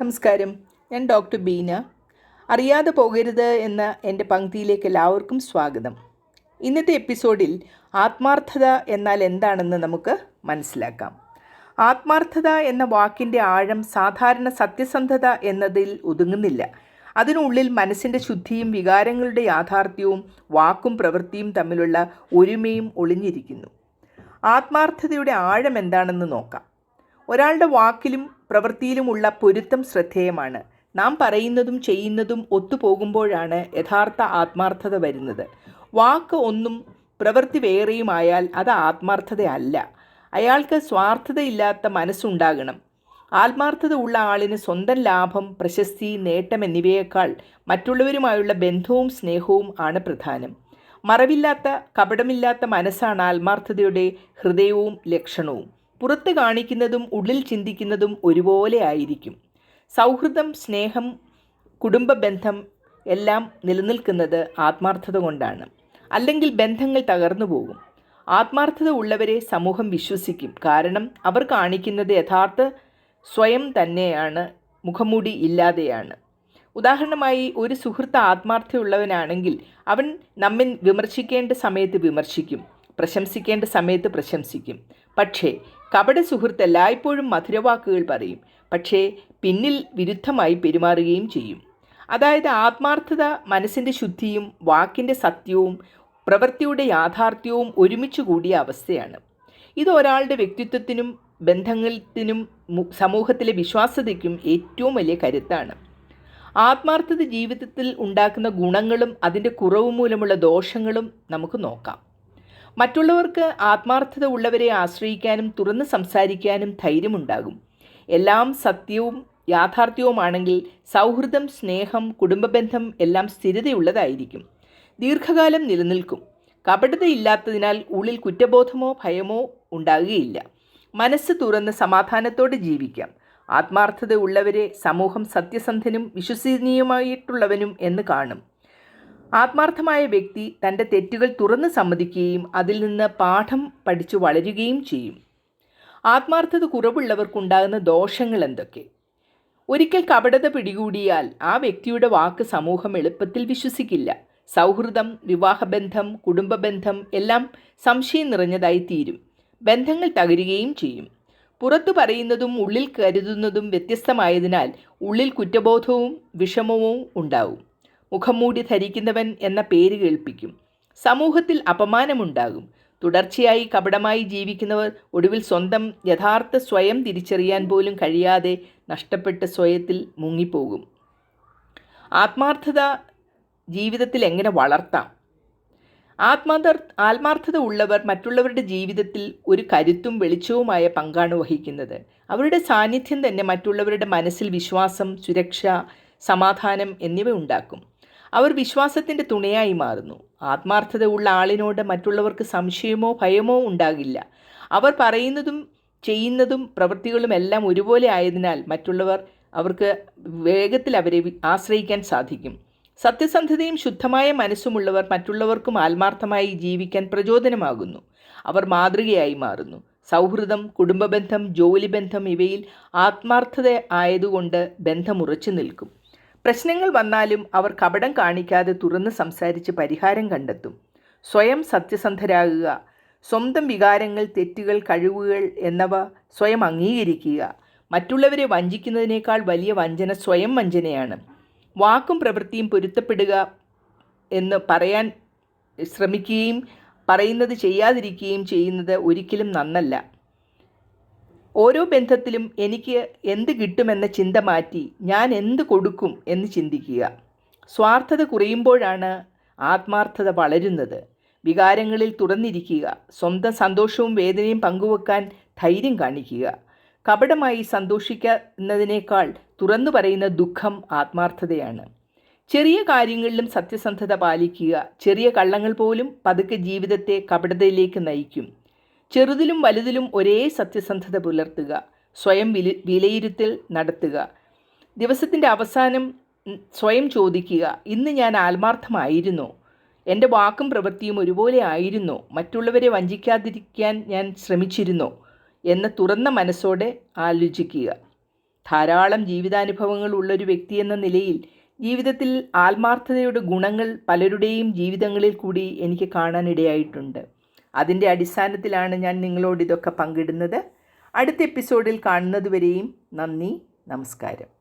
നമസ്കാരം. ഞാൻ ഡോക്ടർ ബീന. അറിയാതെ പോകരുത് എന്ന എന്റെ പങ്ക്തിയിലേക്ക് എല്ലാവർക്കും സ്വാഗതം. ഇന്നത്തെ എപ്പിസോഡിൽ ആത്മാർത്ഥത എന്നാൽ എന്താണെന്ന് നമുക്ക് മനസ്സിലാക്കാം. ആത്മാർത്ഥത എന്ന വാക്കിന്റെ ആഴം സാധാരണ സത്യസന്ധത എന്നതിൽ ഒതുങ്ങുന്നില്ല. അതിനുള്ളിൽ മനസ്സിന്റെ ശുദ്ധിയും വികാരങ്ങളുടെ യാഥാർത്ഥ്യവും വാക്കും പ്രവൃത്തിയും തമ്മിലുള്ള ഒരുമയും ഒളിഞ്ഞിരിക്കുന്നു. ആത്മാർത്ഥതയുടെ ആഴം എന്താണെന്ന് നോക്കാം. ഒരാളുടെ വാക്കിലും പ്രവൃത്തിയിലുമുള്ള പൊരുത്തം ശ്രദ്ധേയമാണ്. നാം പറയുന്നതും ചെയ്യുന്നതും ഒത്തുപോകുമ്പോഴാണ് യഥാർത്ഥ ആത്മാർത്ഥത വരുന്നത്. വാക്ക് ഒന്നും പ്രവൃത്തി വേറെയുമായാൽ അത് ആത്മാർത്ഥതയല്ല. അയാൾക്ക് സ്വാർത്ഥതയില്ലാത്ത മനസ്സുണ്ടാകണം. ആത്മാർത്ഥത ഉള്ള ആളിന് സ്വന്തം ലാഭം പ്രശസ്തി നേട്ടം എന്നിവയേക്കാൾ മറ്റുള്ളവരുമായുള്ള ബന്ധവും സ്നേഹവും ആണ് പ്രധാനം. മറവില്ലാത്ത കപടമില്ലാത്ത മനസ്സാണ് ആത്മാർത്ഥതയുടെ ഹൃദയവും ലക്ഷണവും. പുറത്ത് കാണിക്കുന്നതും ഉള്ളിൽ ചിന്തിക്കുന്നതും ഒരുപോലെ ആയിരിക്കും. സൗഹൃദം സ്നേഹം കുടുംബ ബന്ധം എല്ലാം നിലനിൽക്കുന്നത് ആത്മാർത്ഥത കൊണ്ടാണ്. അല്ലെങ്കിൽ ബന്ധങ്ങൾ തകർന്നു പോകും. ആത്മാർത്ഥത ഉള്ളവരെ സമൂഹം വിശ്വസിക്കും. കാരണം അവർ കാണിക്കുന്നത് യഥാർത്ഥ സ്വയം തന്നെയാണ് മുഖംമൂടി ഇല്ലാതെയാണ്. ഉദാഹരണമായി ഒരു സുഹൃത്ത് ആത്മാർത്ഥയുള്ളവനാണെങ്കിൽ അവൻ നമ്മെ വിമർശിക്കേണ്ട സമയത്ത് വിമർശിക്കും. പ്രശംസിക്കേണ്ട സമയത്ത് പ്രശംസിക്കും. പക്ഷേ കപട സുഹൃത്ത് എല്ലായ്പ്പോഴും മധുരവാക്കുകൾ പറയും. പക്ഷേ പിന്നിൽ വിരുദ്ധമായി പെരുമാറുകയും ചെയ്യും. അതായത് ആത്മാർത്ഥത മനസ്സിന്റെ ശുദ്ധിയും വാക്കിന്റെ സത്യവും പ്രവൃത്തിയുടെ യാഥാർത്ഥ്യവും ഒരുമിച്ച് കൂടിയ അവസ്ഥയാണ്. ഇത് ഒരാളുടെ വ്യക്തിത്വത്തിനും ബന്ധങ്ങളത്തിനും സമൂഹത്തിലെ വിശ്വാസ്യതയ്ക്കും ഏറ്റവും വലിയ കരുത്താണ്. ആത്മാർത്ഥത ജീവിതത്തിൽ ഉണ്ടാക്കുന്ന ഗുണങ്ങളും അതിന്റെ കുറവ് മൂലമുള്ള ദോഷങ്ങളും നമുക്ക് നോക്കാം. മറ്റുള്ളവർക്ക് ആത്മാർത്ഥത ഉള്ളവരെ ആശ്രയിക്കാനും തുറന്ന് സംസാരിക്കാനും ധൈര്യമുണ്ടാകും. എല്ലാം സത്യവും യാഥാർത്ഥ്യവുമാണെങ്കിൽ സൗഹൃദം സ്നേഹം കുടുംബബന്ധം എല്ലാം സ്ഥിരതയുള്ളതായിരിക്കും. ദീർഘകാലം നിലനിൽക്കും. കപടതയില്ലാത്തതിനാൽ ഉള്ളിൽ കുറ്റബോധമോ ഭയമോ ഉണ്ടാകുകയില്ല. മനസ്സ് തുറന്ന് സമാധാനത്തോടെ ജീവിക്കാം. ആത്മാർത്ഥത ഉള്ളവരെ സമൂഹം സത്യസന്ധനും വിശ്വസനീയമായിട്ടുള്ളവനും എന്ന് കാണും. ആത്മാർത്ഥമായ വ്യക്തി തന്റെ തെറ്റുകൾ തുറന്ന് സമ്മതിക്കുകയും അതിൽ നിന്ന് പാഠം പഠിച്ചു വളരുകയും ചെയ്യും. ആത്മാർത്ഥത കുറവുള്ളവർക്കുണ്ടാകുന്ന ദോഷങ്ങൾ എന്തൊക്കെ? ഒരിക്കൽ കപടത പിടികൂടിയാൽ ആ വ്യക്തിയുടെ വാക്ക് സമൂഹം എളുപ്പത്തിൽ വിശ്വസിക്കില്ല. സൗഹൃദം വിവാഹബന്ധം കുടുംബബന്ധം എല്ലാം സംശയം നിറഞ്ഞതായി തീരും. ബന്ധങ്ങൾ തകരുകയും ചെയ്യും. പുറത്തു പറയുന്നതും ഉള്ളിൽ കരുതുന്നതും വ്യത്യസ്തമായതിനാൽ ഉള്ളിൽ കുറ്റബോധവും വിഷമവും ഉണ്ടാവും. മുഖംമൂടി ധരിക്കുന്നവൻ എന്ന പേര് കേൾപ്പിക്കും. സമൂഹത്തിൽ അപമാനമുണ്ടാകും. തുടർച്ചയായി കപടമായി ജീവിക്കുന്നവർ ഒടുവിൽ സ്വന്തം യഥാർത്ഥ സ്വയം തിരിച്ചറിയാൻ പോലും കഴിയാതെ നഷ്ടപ്പെട്ട സ്വയത്തിൽ മുങ്ങിപ്പോകും. ആത്മാർത്ഥത ജീവിതത്തിൽ എങ്ങനെ വളർത്താം? ആത്മാർത്ഥ ആത്മാർത്ഥത ഉള്ളവർ മറ്റുള്ളവരുടെ ജീവിതത്തിൽ ഒരു കരുത്തും വെളിച്ചവുമായ പങ്കാണ് വഹിക്കുന്നത്. അവരുടെ സാന്നിധ്യം തന്നെ മറ്റുള്ളവരുടെ മനസ്സിൽ വിശ്വാസം സുരക്ഷ സമാധാനം എന്നിവ ഉണ്ടാക്കും. അവർ വിശ്വാസത്തിന്റെ തുണയായി മാറുന്നു. ആത്മാർത്ഥത ഉള്ള ആളിനോട് മറ്റുള്ളവർക്ക് സംശയമോ ഭയമോ ഉണ്ടാകില്ല. അവർ പറയുന്നതും ചെയ്യുന്നതും പ്രവൃത്തികളും എല്ലാം ഒരുപോലെ ആയതിനാൽ മറ്റുള്ളവർ അവർക്ക് വേഗത്തിൽ അവരെ ആശ്രയിക്കാൻ സാധിക്കും. സത്യസന്ധതയും ശുദ്ധമായ മനസ്സുമുള്ളവർ മറ്റുള്ളവർക്കും ആത്മാർത്ഥമായി ജീവിക്കാൻ പ്രചോദനമാകുന്നു. അവർ മാതൃകയായി മാറുന്നു. സൗഹൃദം കുടുംബബന്ധം ജോലി ബന്ധം ഇവയിൽ ആത്മാർത്ഥത ആയതുകൊണ്ട് ബന്ധം ഉറച്ചു നിൽക്കും. പ്രശ്നങ്ങൾ വന്നാലും അവർ കപടം കാണിക്കാതെ തുറന്ന് സംസാരിച്ച് പരിഹാരം കണ്ടെത്തും. സ്വയം സത്യസന്ധരാകുക. സ്വന്തം വികാരങ്ങൾ തെറ്റുകൾ കഴിവുകൾ എന്നിവ സ്വയം അംഗീകരിക്കുക. മറ്റുള്ളവരെ വഞ്ചിക്കുന്നതിനേക്കാൾ വലിയ വഞ്ചന സ്വയം വഞ്ചനയാണ്. വാക്കും പ്രവൃത്തിയും പൊരുത്തപ്പെടുക എന്ന് പറയാൻ ശ്രമിക്കുകയും പറയുന്നത് ചെയ്യാതിരിക്കുകയും ചെയ്യുന്നത് ഒരിക്കലും നന്നല്ല. ഓരോ ബന്ധത്തിലും എനിക്ക് എന്ത് കിട്ടുമെന്ന ചിന്ത മാറ്റി ഞാൻ എന്ത് കൊടുക്കും എന്ന് ചിന്തിക്കുക. സ്വാർത്ഥത കുറയുമ്പോഴാണ് ആത്മാർത്ഥത വളരുന്നത്. വികാരങ്ങളിൽ തുറന്നിരിക്കുക. സ്വന്തം സന്തോഷവും വേദനയും പങ്കുവെക്കാൻ ധൈര്യം കാണിക്കുക. കപടമായി സന്തോഷിക്കുന്നതിനേക്കാൾ തുറന്നു പറയുന്ന ദുഃഖം ആത്മാർത്ഥതയാണ്. ചെറിയ കാര്യങ്ങളിലും സത്യസന്ധത പാലിക്കുക. ചെറിയ കള്ളങ്ങൾ പോലും പതുക്കെ ജീവിതത്തെ കപടതയിലേക്ക് നയിക്കും. ചെറുതിലും വലുതിലും ഒരേ സത്യസന്ധത പുലർത്തുക സ്വയം വില വിലയിരുത്തൽ നടത്തുക. ദിവസത്തിന്റെ അവസാനം സ്വയം ചോദിക്കുക ഇന്ന് ഞാൻ ആത്മാർത്ഥമായിരുന്നോ. എന്റെ വാക്കും പ്രവൃത്തിയും ഒരുപോലെ ആയിരുന്നു. മറ്റുള്ളവരെ വഞ്ചിക്കാതിരിക്കാൻ ഞാൻ ശ്രമിച്ചിരുന്നു എന്ന് തുറന്ന മനസ്സോടെ ആലോചിക്കുക. ധാരാളം ജീവിതാനുഭവങ്ങൾ ഉള്ളൊരു വ്യക്തി എന്ന നിലയിൽ ജീവിതത്തിൽ ആത്മാർത്ഥതയുടെ ഗുണങ്ങൾ പലരുടെയും ജീവിതങ്ങളിൽ കൂടി എനിക്ക് കാണാനിടയായിട്ടുണ്ട്. അതിന്റെ അടിസ്ഥാനത്തിലാണ് ഞാൻ നിങ്ങളോട് ഇതൊക്കെ പങ്കിടുന്നത്. അടുത്ത എപ്പിസോഡിൽ കാണുന്നതുവരെയും നന്ദി നമസ്കാരം.